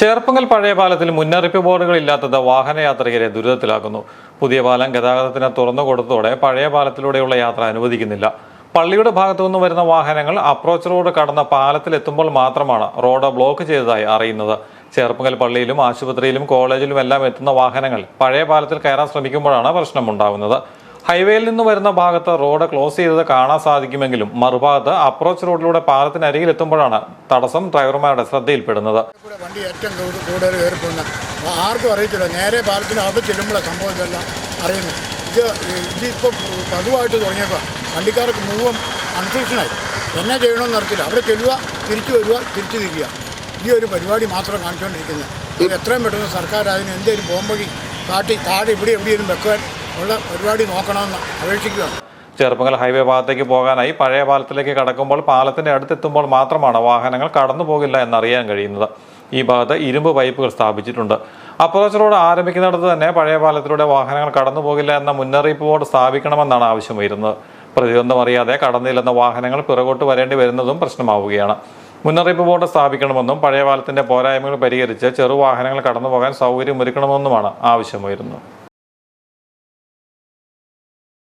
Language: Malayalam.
ചേർപ്പങ്കൽ പഴയ പാലത്തിൽ മുന്നറിയിപ്പ് ബോർഡുകൾ ഇല്ലാത്തത് വാഹനയാത്രികരെ ദുരിതത്തിലാക്കുന്നു. പുതിയ പാലം ഗതാഗതത്തിന് തുറന്നു കൊടുത്തതോടെ പഴയ പാലത്തിലൂടെയുള്ള യാത്ര അനുവദിക്കുന്നില്ല. പള്ളിയുടെ ഭാഗത്തു നിന്ന് വരുന്ന വാഹനങ്ങൾ അപ്രോച്ച് റോഡ് കടന്ന പാലത്തിലെത്തുമ്പോൾ മാത്രമാണ് റോഡ് ബ്ലോക്ക് ചെയ്തതായി അറിയുന്നത്. ചേർപ്പങ്കൽ പള്ളിയിലും ആശുപത്രിയിലും കോളേജിലും എല്ലാം എത്തുന്ന വാഹനങ്ങൾ പഴയ പാലത്തിൽ കയറാൻ ശ്രമിക്കുമ്പോഴാണ് പ്രശ്നമുണ്ടാകുന്നത്. ഹൈവേയിൽ നിന്ന് വരുന്ന ഭാഗത്ത് റോഡ് ക്ലോസ് ചെയ്തത് കാണാൻ സാധിക്കുമെങ്കിലും മറുഭാഗത്ത് അപ്രോച്ച് റോഡിലൂടെ പാലത്തിനരികിൽ എത്തുമ്പോഴാണ് തടസ്സം ഡ്രൈവർമാരുടെ ശ്രദ്ധയിൽപ്പെടുന്നത്. വണ്ടി ഏറ്റവും കൂടുതൽ കൂടുതൽ ആർക്കും അറിയത്തില്ല. നേരെ പാലത്തിന് പാലത്തിനകത്ത് ചെല്ലുമ്പോഴാണ് സംഭവം ഇതെല്ലാം അറിയുന്നത്. ഇത് ഇതിപ്പോൾ പതിവായിട്ട് തുടങ്ങിയപ്പോൾ വണ്ടിക്കാർക്ക് മുഴുവൻ കൺഫ്യൂഷനായി. എന്നാ ചെയ്യണമെന്ന് അറിയത്തില്ല. അവിടെ ചെല്ലുക തിരിച്ചു വരിക തിരിച്ചു തിരിക്കുക. ഈ ഒരു പരിപാടി മാത്രം കാണിച്ചുകൊണ്ടിരിക്കുന്നത്. ഇത് എത്രയും പെട്ടെന്ന് സർക്കാർ അതിന് എന്തെങ്കിലും ബോംബഴി കാട്ടി താഴെ ഇവിടെ എവിടെയെങ്കിലും വെക്കാൻ ഉള്ള പരിപാടി നോക്കണമെന്ന് അപേക്ഷിക്കുകയാണ്. ചെറുപ്പങ്കൽ ഹൈവേ ഭാഗത്തേക്ക് പോകാനായി പഴയ പാലത്തിലേക്ക് കടക്കുമ്പോൾ പാലത്തിന്റെ അടുത്തെത്തുമ്പോൾ മാത്രമാണ് വാഹനങ്ങൾ കടന്നു പോകില്ല എന്നറിയാൻ കഴിയുന്നത്. ഈ ഭാഗത്ത് ഇരുമ്പ് പൈപ്പുകൾ സ്ഥാപിച്ചിട്ടുണ്ട്. അപ്രോച്ച് റോഡ് ആരംഭിക്കുന്നിടത്ത് തന്നെ പഴയ പാലത്തിലൂടെ വാഹനങ്ങൾ കടന്നു പോകില്ല എന്ന മുന്നറിയിപ്പ് ബോർഡ് സ്ഥാപിക്കണമെന്നാണ് ആവശ്യം വരുന്നത് പ്രതിബന്ധം അറിയാതെ കടന്നില്ലെന്ന വാഹനങ്ങൾ പിറകോട്ട് വരേണ്ടി വരുന്നതും പ്രശ്നമാവുകയാണ്. മുന്നറിയിപ്പ് ബോർഡ് സ്ഥാപിക്കണമെന്നും പഴയ പാലത്തിന്റെ പോരായ്മകൾ പരിഹരിച്ച് ചെറുവാഹനങ്ങൾ കടന്നു പോകാൻ സൗകര്യമൊരുക്കണമെന്നുമാണ് ആവശ്യം വരുന്നത്